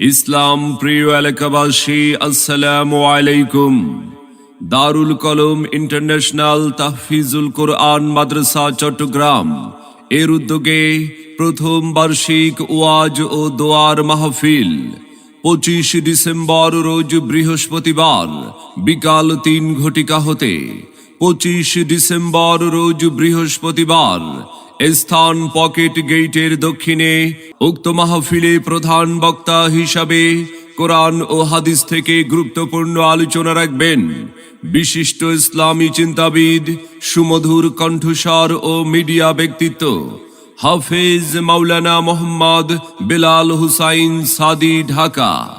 ইসলাম, প্রিয় এলাকাবাসী, আসসালামু আলাইকুম। দারুল কলম ইন্টারন্যাশনাল তাহফিজুল কোরআন মাদ্রাসা, চট্টগ্রাম। এর উদ্যোগে প্রথম বার্ষিক ওয়াজ ও দোয়ার মাহফিল। পঁচিশ ডিসেম্বর রোজ বৃহস্পতিবার, বিকাল তিন ঘটিকা হতে। পঁচিশ ডিসেম্বর রোজ বৃহস্পতিবার স্থান পকেট গেইটের দক্ষিণে উক্ত মাহফিলে প্রধান বক্তা হিসাবে কোরআন ও হাদিস থেকে গুরুত্বপূর্ণ আলোচনা রাখবেন। বিশিষ্ট ইসলামী চিন্তাবিদ, সুমধুর কণ্ঠস্বর ও মিডিয়া ব্যক্তিত্ব, হাফেজ মাওলানা মোহাম্মদ বেলাল হুসাইন সাদি, ঢাকা।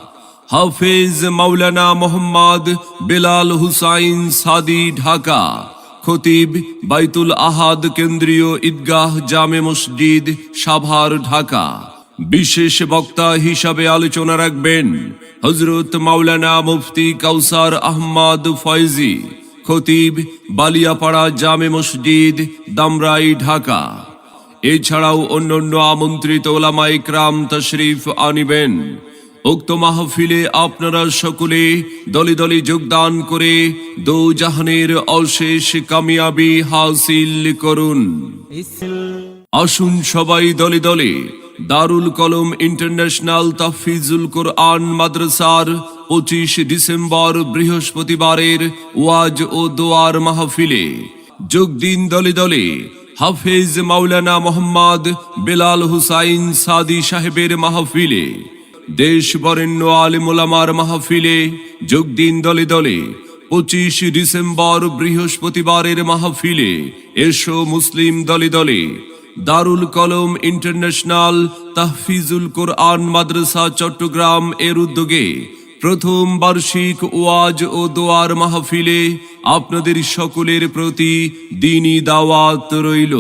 হাফেজ মাওলানা মোহাম্মদ বেলাল হুসাইন সাদি, ঢাকা। খতিব বাইতুল আহাদ কেন্দ্রীয় ঈদগাহ জামে মসজিদ, সাভার, ঢাকা। বিশেষ বক্তা হিসাবে আলোচনা রাখবেন হজরত মাওলানা মুফতি কাউসার আহমদ ফয়জি, খতিব বালিয়াপাড়া জামে মসজিদ, দামরাই, ঢাকা। এছাড়াও অন্যান্য আমন্ত্রিত ওলামা ইকরাম তশরিফ আনিবেন। উক্ত মাহফিলে আপনারা সকলে দলে দলে যোগদান করে দো জাহানের অশেষ কামিয়াবি হাসিল করুন। আসুন সবাই দলে দলে দারুল কলম ইন্টারন্যাশনাল তাফিজুল কোরআন মাদ্রাসার পঁচিশ ডিসেম্বর বৃহস্পতিবারের ওয়াজ ও দোয়ার মাহফিলে যোগ দিন দলে দলে হাফেজ মাওলানা মোহাম্মদ বেলাল হুসাইন সাদি সাহেবের মাহফিলে দেশ বরেণ্য আলিমুলামার মাহফিলে যোগ দিন দলে দলে পঁচিশ ডিসেম্বর বৃহস্পতিবারের মাহফিলে এসো মুসলিম দলে দলে। দারুল কলম ইন্টারন্যাশনাল তাহফিজুল কোরআন মাদ্রাসা চট্টগ্রাম এর উদ্যোগে প্রথম বার্ষিক ওয়াজ ও দোয়ার মাহফিলে আপনাদের সকলের প্রতি দিনই দাওয়াত রইল।